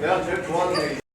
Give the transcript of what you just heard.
내가 제일 좋아하는 게